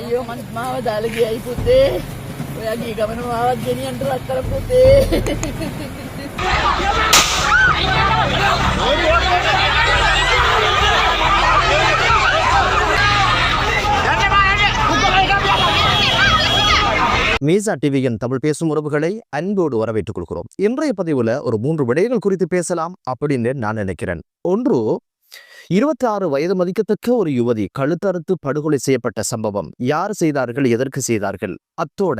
අයියෝ මන් මාව දාලා ගියයි පුතේ. ඔයා ගිය ගමන මාවත් ගෙනියන්න රත්තර පුතේ. மீசா டிவியின் தமிழ் பேசும் உறவுகளை அன்போடு வரவேற்றுக் கொள்கிறோம் இன்றைய பதிவுல ஒரு மூன்று விடயங்கள் குறித்து பேசலாம் அப்படின்னு நான் நினைக்கிறேன் ஒன்று இருபத்தி ஆறு வயது மதிக்கத்தக்க ஒரு யுவதி கழுத்தறுத்து படுகொலை செய்யப்பட்ட சம்பவம் யார் செய்தார்கள் எதற்கு செய்தார்கள்? அத்தோட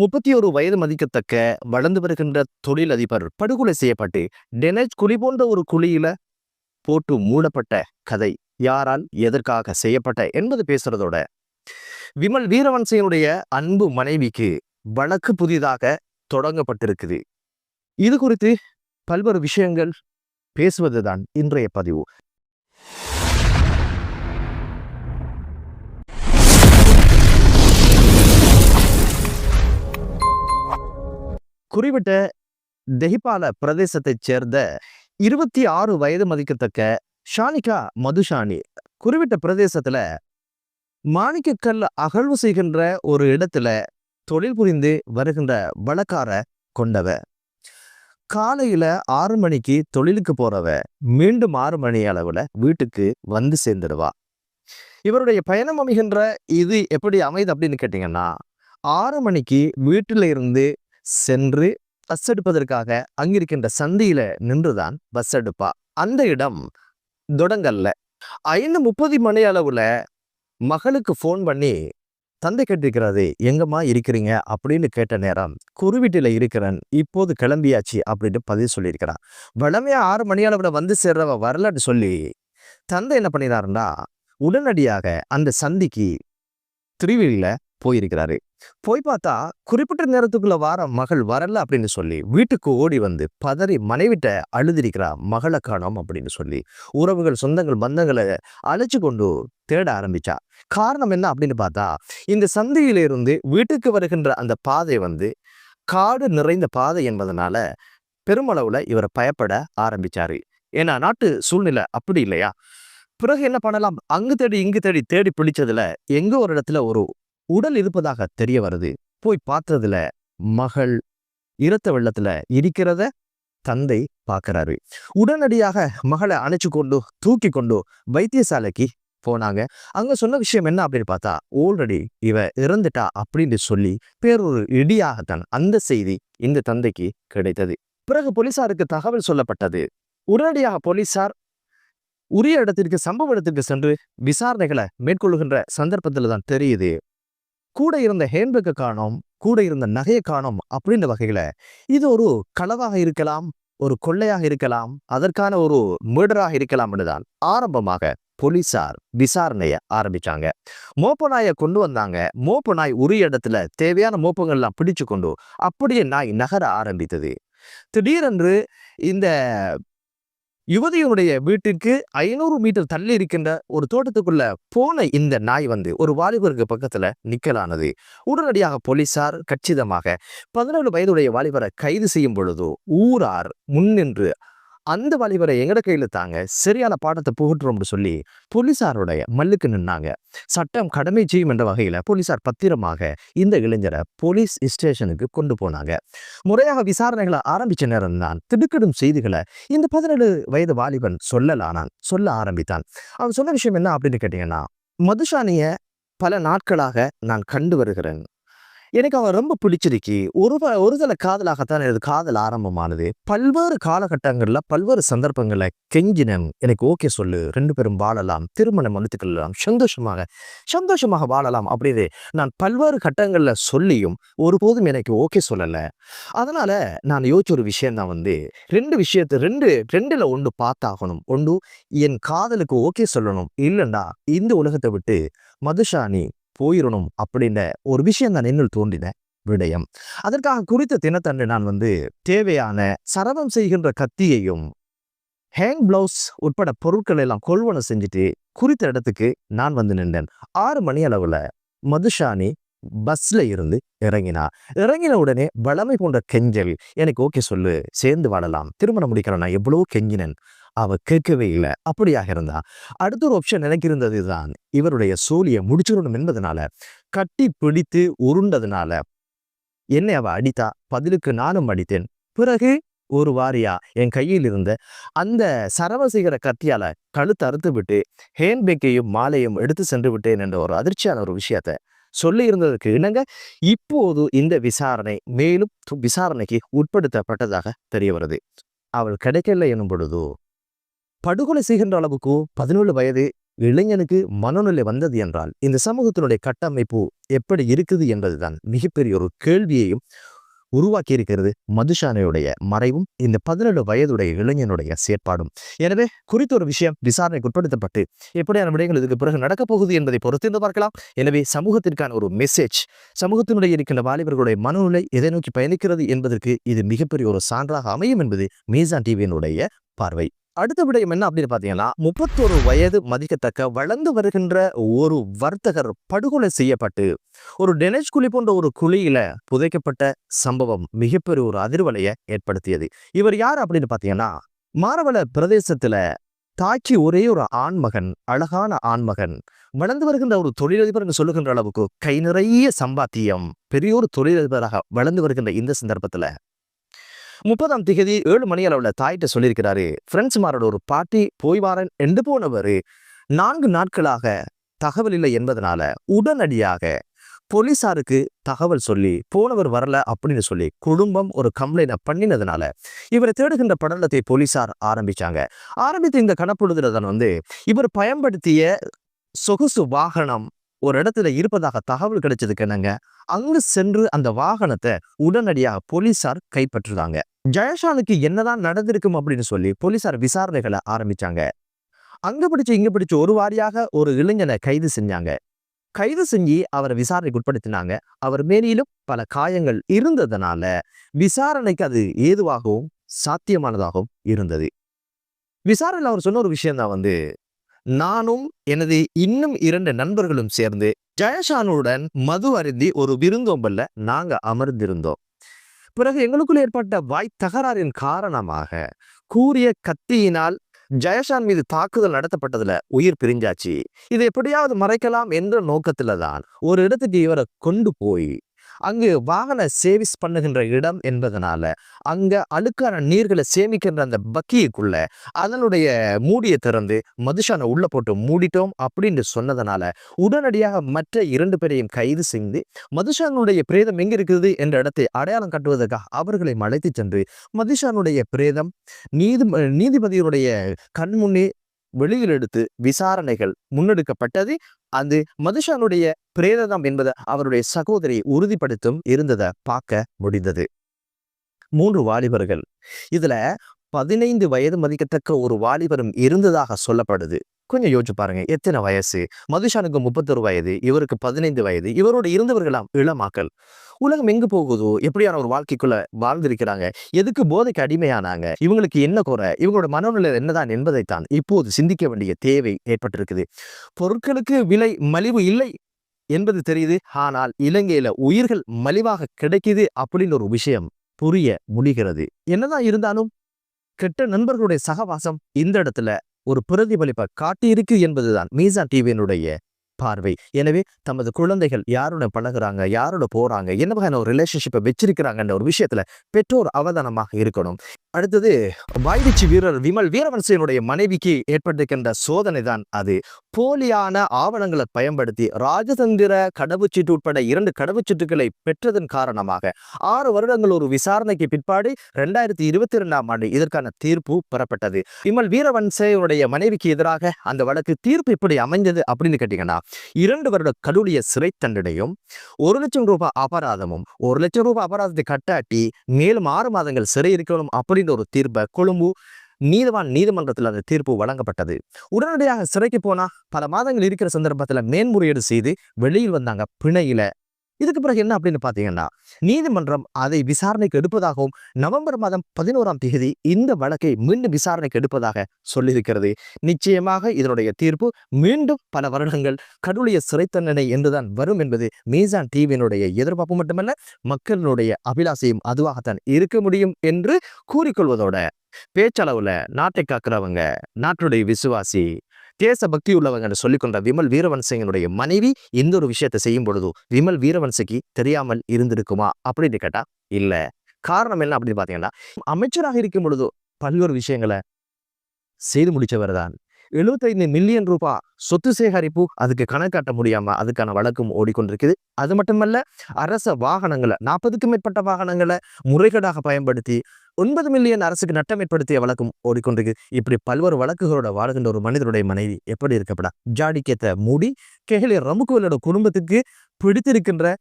முப்பத்தி ஒரு வயது மதிக்கத்தக்க வளர்ந்து வருகின்ற தொழிலதிபர் படுகொலை செய்யப்பட்டு டெனேஜ் குழி போன்ற ஒரு குழியில போட்டு மூடப்பட்ட கதை யாரால் எதற்காக செய்யப்பட்ட என்பது பேசுறதோட விமல் வீரவன்சையனுடைய அன்பு மனைவிக்கு வழக்கு புதிதாக தொடங்கப்பட்டிருக்குது. இது குறித்து பல்வேறு விஷயங்கள் பேசுவதுதான் இன்றைய பதிவு. குறிப்பிட்ட தெஹிபால பிரதேசத்தைச் சேர்ந்த இருபத்தி ஆறு வயது மதிக்கத்தக்க ஷானிகா மதுஷானி குறிப்பிட்ட பிரதேசத்துல மாணிக்கக்கல் அகழ்வு செய்கின்ற ஒரு இடத்துல தொழில் புரிந்து வருகின்ற வழக்கார கொண்டவ. காலையில ஆறு மணிக்கு தொழிலுக்கு போறவ மீண்டும் ஆறு மணி அளவுல வீட்டுக்கு வந்து சேர்ந்துடுவா. இவருடைய பயணம் அமைகின்ற இது எப்படி அமையுது அப்படின்னு கேட்டீங்கன்னா ஆறு மணிக்கு வீட்டில் இருந்து சென்று பஸ் எடுப்பதற்காக அங்கிருக்கின்ற சந்தியில நின்றுதான் பஸ் எடுப்பா. அந்த இடம் தொடங்கல்ல. ஐந்து முப்பது மணி அளவுல மகளுக்கு ஃபோன் பண்ணி தந்தை கேட்டிருக்கிறாரு எங்கம்மா இருக்கிறீங்க? அப்படின்னு கேட்ட நேரம் குருவீட்டில் இருக்கிறேன் இப்போது கிளம்பியாச்சு அப்படின்னு பதிவு சொல்லியிருக்கிறான். வளமையா ஆறு மணி அளவில் வந்து சேர்றவ வரலன்னு சொல்லி தந்தை என்ன பண்ணினாருன்னா உடனடியாக அந்த சந்திக்கு திருவிழியில் போயிருக்கிறாரு. போய் பார்த்தா குறிப்பிட்ட நேரத்துக்குள்ள வார மகள் வரல அப்படின்னு சொல்லி வீட்டுக்கு ஓடி வந்து பதறி மனைவிட்ட அழுதிருக்கிறா மகளை காணோம் அப்படின்னு சொல்லி உறவுகள் சொந்தங்கள் பந்தங்களை அழைச்சு கொண்டு தேட ஆரம்பிச்சா. காரணம் என்ன அப்படின்னு பார்த்தா இந்த சந்தையிலிருந்து வீட்டுக்கு வருகின்ற அந்த பாதை வந்து காடு நிறைந்த பாதை என்பதனால பெருமளவுல இவரை பயப்பட ஆரம்பிச்சாரு. ஏன்னா நாட்டு சூழ்நிலை அப்படி இல்லையா? பிறகு என்ன பண்ணலாம்? அங்கு தேடி இங்கு தேடி தேடி பிடிச்சதுல எங்க ஒரு இடத்துல ஒரு உடல் இருப்பதாக தெரிய வருது. போய் பார்த்ததுல மகள் இரத்த வெள்ளத்துல இருக்கிறத தந்தை பார்க்கிறாரு உடனடியாக மகளை அணைச்சு கொண்டு தூக்கி கொண்டு வைத்தியசாலைக்கு போனாங்க. அங்க சொன்ன விஷயம் என்ன அப்படின்னு பார்த்தா ஆல்ரெடி இவ இறந்துட்டா அப்படின்னு சொல்லி பேரொரு இடியாகத்தான் அந்த செய்தி இந்த தந்தைக்கு கிடைத்தது. பிறகு போலீசாருக்கு தகவல் சொல்லப்பட்டது. உடனடியாக போலீசார் உரிய இடத்திற்கு சம்பவ இடத்திற்கு சென்று விசாரணைகளை மேற்கொள்ளுகின்ற சந்தர்ப்பத்தில் தான் தெரியுது. கூட இருந்த ஹேண்ட்பேக்கை காணோம் கூட இருந்த நகையை காணோம் அப்படின்ற வகையில இது ஒரு களவாக இருக்கலாம் ஒரு கொள்ளையாக இருக்கலாம் அதற்கான ஒரு மேடராக இருக்கலாம் என்றுதான் ஆரம்பமாக போலீசார் விசாரணையை ஆரம்பிச்சாங்க. மோப்ப நாயை கொண்டு வந்தாங்க. மோப்ப நாய் உரிய இடத்துல தேவையான மோப்பங்கள்லாம் பிடிச்சு கொண்டு அப்படியே நாய் நகர ஆரம்பித்தது. திடீரென்று இந்த யுவதியினுடைய வீட்டிற்கு ஐநூறு மீட்டர் தள்ளி இருக்கின்ற ஒரு தோட்டத்துக்குள்ள போன இந்த நாய் வந்து ஒரு வாலிபருக்கு பக்கத்துல நிக்கலானது. உடனடியாக போலீசார் கச்சிதமாக பதினேழு வயதுடைய வாலிபரை கைது செய்யும் பொழுது ஊரார் முன்னின்று அந்த வாலிபரை எங்கட கையில தாங்க? சரியான பாடத்தை புகட்டுறோம்னு சொல்லி போலீசாருடைய மல்லுக்கு நின்னாங்க. சட்டம் கடமை செய்யும் என்ற வகையில போலீசார் பத்திரமாக இந்த இளைஞரை போலீஸ் ஸ்டேஷனுக்கு கொண்டு போனாங்க. முறையாக விசாரணைகளை ஆரம்பிச்ச நேரம் தான் திடுக்கிடும் செய்திகளை இந்த பதினேழு வயது வாலிபன் சொல்லலானான் சொல்ல ஆரம்பித்தான். அவன் சொன்ன விஷயம் என்ன அப்படின்னு கேட்டீங்கன்னா மதுஷானிய பல நாட்களாக நான் கண்டு வருகிறேன். எனக்கு அவன் ரொம்ப பிடிச்சிருக்கு. ஒரு ஒரு தல காதலாகத்தான் எனது காதல் ஆரம்பமானது. பல்வேறு காலகட்டங்களில் பல்வேறு சந்தர்ப்பங்களை கெஞ்சினன். எனக்கு ஓகே சொல்லு ரெண்டு பேரும் வாழலாம் திருமணம் வந்துட்டுக்கலாம் சந்தோஷமாக சந்தோஷமாக வாழலாம் அப்படின்னு நான் பல்வேறு கட்டங்கள்ல சொல்லியும் ஒருபோதும் எனக்கு ஓகே சொல்லல. அதனால நான் யோசிச்ச ஒரு விஷயம்தான் வந்து ரெண்டு விஷயத்தை ரெண்டு ரெண்டுல ஒன்று பார்த்தாகணும். ஒன்று என் காதலுக்கு ஓகே சொல்லணும். இல்லைன்னா இந்த உலகத்தை விட்டு மதுஷானி போயிடணும் அப்படின்ற ஒரு விஷயம் தான் என்னுள் தோன்றின விடயம். அதற்காக குறித்த தினத்தன்று நான் வந்து தேவையான சரவம் செய்கின்ற கத்தியையும் ஹேங் பிளவுஸ் உட்பட பொருட்கள் எல்லாம் கொள்வனை செஞ்சுட்டு குறித்த இடத்துக்கு நான் வந்து நின்றேன். ஆறு மணி அளவுல மதுஷானி பஸ்ல இருந்து இறங்கினா. இறங்கின உடனே வளமை போன்ற கெஞ்சல் எனக்கு ஓகே சொல்லு சேர்ந்து வாழலாம். திருமணம் முடிக்கிறேன் நான் எவ்வளோ கெஞ்சினேன். அவ கேட்கவே இல்லை. அப்படியாக இருந்தா அடுத்த ஒரு ஆப்ஷன் எனக்கு இருந்தது தான் இவருடைய சோழியை முடிச்சிடணும் என்பதனால கட்டி பிடித்து உருண்டதுனால என்னை அவ அடித்தா பதிலுக்கு நானும் அடித்தேன். பிறகு ஒரு வாரியா என் கையில் இருந்த அந்த சரவசிகர கத்தியால கழுத்து அறுத்து விட்டு ஹேண்ட்பேக்கையும் மாலையும் எடுத்து சென்று விட்டேன் என்ற ஒரு அதிர்ச்சியான ஒரு விஷயத்த சொல்லி இருந்ததற்கு இணங்க இப்போது இந்த விசாரணை மேலும் விசாரணைக்கு உட்படுத்தப்பட்டதாக தெரிய வருது. அவள் கிடைக்கல எனும் பொழுது படுகொலை செய்கின்ற அளவுக்கு பதினேழு வயது இளைஞனுக்கு மனநிலை வந்தது என்றால் இந்த சமூகத்தினுடைய கட்டமைப்பு எப்படி இருக்குது என்பதுதான் மிகப்பெரிய ஒரு கேள்வியையும் உருவாக்கி இருக்கிறது மதுஷானையுடைய மறைவும் இந்த பதினேழு வயதுடைய இளைஞனுடைய செயற்பாடும். எனவே குறித்த ஒரு விஷயம் விசாரணைக்கு உட்படுத்தப்பட்டு எப்படியான விடயங்கள் இதுக்கு பிறகு நடக்கப் போகுது என்பதை பொறுத்திருந்து பார்க்கலாம். எனவே சமூகத்திற்கான ஒரு மெசேஜ் சமூகத்தினுடைய இருக்கின்ற வாலிபர்களுடைய மனநிலை எதை நோக்கி பயணிக்கிறது என்பதற்கு இது மிகப்பெரிய ஒரு சான்றாக அமையும் என்பது மீசான் டிவியினுடைய பார்வை. அடுத்த விடயம் என்ன அப்படின்னு பார்த்தீங்கன்னா முப்பத்தொரு வயது மதிக்கத்தக்க வளர்ந்து வருகின்ற ஒரு வர்த்தகர் படுகொலை செய்யப்பட்டு ஒரு டெனேஜ் குழி போன்ற ஒரு குழியில புதைக்கப்பட்ட சம்பவம் மிகப்பெரிய ஒரு அதிர்வலையை ஏற்படுத்தியது. இவர் யார் அப்படின்னு பார்த்தீங்கன்னா மாரவள பிரதேசத்துல தாக்கி ஒரே ஒரு ஆண்மகன் அழகான ஆண்மகன் வளர்ந்து வருகின்ற ஒரு தொழிலதிபர் என்று சொல்லுகின்ற அளவுக்கு கை நிறைய சம்பாத்தியம் பெரிய ஒரு தொழிலதிபராக வளர்ந்து வருகின்ற இந்த சந்தர்ப்பத்துல முப்பதாம் திகதி ஏழு மணி அளவில் தாயிட்ட சொல்லியிருக்கிறாரு ஃப்ரெண்ட்ஸ்மாரோட ஒரு பார்ட்டி போய் வாரன் என்று போனவர். நான்கு நாட்களாக தகவல் இல்லை என்பதனால உடனடியாக போலீசாருக்கு தகவல் சொல்லி போனவர் வரல அப்படின்னு சொல்லி குடும்பம் ஒரு கம்ப்ளைண்ட் பண்ணினதுனால இவரை தேடுகின்ற படலத்தை போலீசார் ஆரம்பிச்சாங்க. ஆரம்பித்த இந்த கணப்பொழுதுல தான் வந்து இவர் பயன்படுத்திய சொகுசு வாகனம் ஒரு இடத்துல இருப்பதாக தகவல் கிடைச்சதுக்கு என்னங்க? அங்கு சென்று அந்த வாகனத்தை உடனடியாக போலீசார் கைப்பற்றுறாங்க ஜெயஷானுக்கு என்னதான் நடந்திருக்கும் அப்படின்னு சொல்லி போலீசார் விசாரணைகளை ஆரம்பிச்சாங்க. அங்க பிடிச்சு இங்க பிடிச்சு ஒரு வாரியாக ஒரு இளைஞனை கைது செஞ்சாங்க. கைது செஞ்சு அவரை விசாரணைக்கு உட்படுத்தினாங்க அவர் மேலிலும் பல காயங்கள் இருந்ததுனால விசாரணைக்கு அது ஏதுவாகவும் சாத்தியமானதாகவும் இருந்தது. விசாரணையில் அவர் சொன்ன ஒரு விஷயம்தான் வந்து நானும் எனது இன்னும் இரண்டு நண்பர்களும் சேர்ந்து ஜெயஷானுடன் மது அருந்தி ஒரு விருந்தோம்பல்ல நாங்க அமர்ந்திருந்தோம். பிறகு எங்களுக்குள் ஏற்பட்ட வாய் தகராறின் காரணமாக கூறிய கத்தியினால் ஜெயஷான் மீது தாக்குதல் நடத்தப்பட்டதுல உயிர் பிரிஞ்சாச்சு. இதை எப்படியாவது மறைக்கலாம் என்ற நோக்கத்துல தான் ஒரு இடத்துக்கு இவரை கொண்டு போய் அங்கு வாகன சேவிஸ் பண்ணுகின்ற இடம் என்பதனால அங்க அழுக்கான நீர்களை சேமிக்கின்ற அந்த பக்கியக்குள்ள அதனுடைய மூடியை திறந்து மதுஷானை உள்ள போட்டு மூடிட்டோம் அப்படின்னு சொன்னதனால உடனடியாக மற்ற இரண்டு பேரையும் கைது செய்து மதுஷானுடைய பிரேதம் எங்க இருக்குது என்ற இடத்தை அடையாளம் காட்டுவதற்காக அவர்களை அழைத்து சென்று மதுஷானுடைய பிரேதம் நீதி நீதிபதியுடைய கண்முன்னே வெளியில் எடுத்து விசாரணைகள் முன்னெடுக்கப்பட்டது. அது மதுஷானுடைய பிரேதம் என்பதை அவருடைய சகோதரி உறுதிப்படுத்தும் இருந்ததை பார்க்க முடிந்தது. மூன்று வாலிபர்கள். இதுல பதினைந்து வயது மதிக்கத்தக்க ஒரு வாலிபரும் இருந்ததாக சொல்லப்படுது. கொஞ்சம் யோசிச்சு பாருங்க. எத்தனை வயசு? மதுஷானுக்கு முப்பத்தொரு வயது இவருக்கு பதினைந்து வயது இவரோட இருந்தவர்களாம் இளமாக்கல் உலகம் எங்கு போகுதோ? எப்படியான ஒரு வாழ்க்கைக்குள்ள வாழ்ந்திருக்கிறாங்க? எதுக்கு போதைக்கு அடிமையானாங்க? இவங்களுக்கு என்ன குறை? இவங்களோட மனநிலை என்னதான் என்பதைத்தான் இப்போது சிந்திக்க வேண்டிய தேவை ஏற்பட்டிருக்குது. பொருட்களுக்கு விலை மலிவு இல்லை என்பது தெரியுது. ஆனால் இலங்கையில உயிர்கள் மலிவாக கிடைக்குது அப்படின்னு ஒரு விஷயம் புரிய முடிகிறது. என்னதான் இருந்தாலும் கெட்ட நண்பர்களுடைய சகவாசம் இந்த இடத்துல ஒரு பிரதிபலிப்பை காட்டியிருக்கு என்பதுதான் மீசான் டிவியினுடைய பார்வை. எனவே தமது குழந்தைகள் யாரோட பழகுறாங்க யாரோட போறாங்க என்ன வகையான ஒரு ரிலேஷன்ஷிப்பை வச்சிருக்கிறாங்கன்ற ஒரு விஷயத்துல பெற்றோர் அவதானமாக இருக்கணும். அடுத்தது வாய்வீச்சு வீரர் விமல் வீரவன்சனுடைய மனைவிக்கு ஏற்பட்டிருக்கின்ற சோதனை தான் அது. போலியான ஆவணங்களை பயன்படுத்தி ராஜதந்திர கடவுச்சீட்டு உட்பட இரண்டு கடவுச்சீட்டுகளை பெற்றதன் காரணமாக ஆறு வருடங்கள் ஒரு விசாரணைக்கு பிற்பாடு ரெண்டாயிரத்தி இருபத்தி ரெண்டாம் ஆண்டு இதற்கான தீர்ப்பு பெறப்பட்டது. விமல் வீரவன்சனுடைய மனைவிக்கு எதிராக அந்த வழக்கு தீர்ப்பு எப்படி அமைஞ்சது அப்படின்னு கேட்டீங்கன்னா இரண்டு வருட கடுடைய சிறை தண்டனையும் ஒரு லட்சம் ரூபாய் அபராதமும் ஒரு லட்சம் ரூபாய் அபராதத்தை கட்டாட்டி மேலும் ஆறு மாதங்கள் சிறை இருக்கணும் அப்படி அப்படின்ற ஒரு தீர்ப்பை கொழும்பு நீதவான் நீதிமன்றத்தில் அந்த தீர்ப்பு வழங்கப்பட்டது. உடனடியாக சிறைக்கு போனா பல மாதங்கள் இருக்கிற சந்தர்ப்பத்தில் மேன்முறையீடு செய்து வெளியில் வந்தாங்க பிணையில. இதுக்கு பிறகு என்ன அப்படின்னு பார்த்தீங்கன்னா நீதிமன்றம் அதை விசாரணைக்கு எடுப்பதாகவும் நவம்பர் மாதம் பதினோராம் தேதி இந்த வழக்கை மீண்டும் விசாரணைக்கு எடுப்பதாக சொல்லியிருக்கிறது. நிச்சயமாக இதனுடைய தீர்ப்பு மீண்டும் பல வருடங்கள் கடவுளிய சிறை தண்டனை என்றுதான் வரும் என்பது மீசான் டிவியினுடைய எதிர்பார்ப்பு மட்டுமல்ல மக்களினுடைய அபிலாசையும் அதுவாகத்தான் இருக்க முடியும் என்று கூறிக்கொள்வதோட பேச்சளவுல நாட்டை காக்கிறவங்க நாட்டுடைய விசுவாசி தேச பக்தி உள்ளவங்கன்னு சொல்லிக்கொண்ட விமல் வீரவன்சிங்கனுடைய மனைவி இந்த ஒரு விஷயத்தை செய்யும் பொழுது விமல் வீரவன்சிக்கு தெரியாமல் இருந்திருக்குமா? அப்படின்னு கேட்டா இல்ல. காரணம் என்ன அப்படின்னு பாத்தீங்கன்னா அமைச்சராக இருக்கும் பொழுது பல்வேறு விஷயங்களை செய்து முடிச்சவர் தான். எழுபத்தைந்து மில்லியன் ரூபாய் சொத்து சேகரிப்பு அதுக்கு கணக்காட்ட முடியாம அதுக்கான வழக்கும் ஓடிக்கொண்டிருக்குது. அது மட்டுமல்ல அரச வாகனங்களை நாற்பதுக்கும் மேற்பட்ட வாகனங்களை முறைகேடாக பயன்படுத்தி ஒன்பது மில்லியன் அரசுக்கு நட்டம் ஏற்படுத்திய வழக்கும் ஓடிக்கொண்டிருக்கு. இப்படி பல்வேறு வழக்குகளோட வாழ்கின்ற ஒரு மனிதருடைய மனைவி எப்படி இருக்கப்படா? ஜாடிக்கேத்த மூடி கெஹலி ரமுகுவலோட குடும்பத்துக்கு பிடித்திருக்கின்ற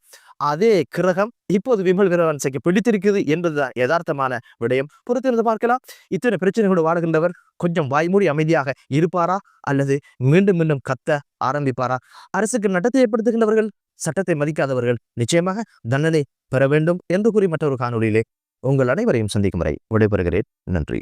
அதே கிரகம் இப்போது விமல் வீரவன்சைக்கு பிடித்திருக்குது என்பதுதான் யதார்த்தமான விடயம். பொறுத்திருந்து பார்க்கலாம். இத்தனை பிரச்சனைகளோடு வாழ்கின்றவர் கொஞ்சம் வாய்மூடி அமைதியாக இருப்பாரா? அல்லது மீண்டும் மீண்டும் கத்த ஆரம்பிப்பாரா? அரசுக்கு நட்டத்தை ஏற்படுத்துகின்றவர்கள் சட்டத்தை மதிக்காதவர்கள் நிச்சயமாக தண்டனை பெற வேண்டும் என்று கூறி மற்றொரு காணொளியிலே உங்கள் அனைவரையும் சந்திக்கும் வரை விடைபெறுகிறேன். நன்றி.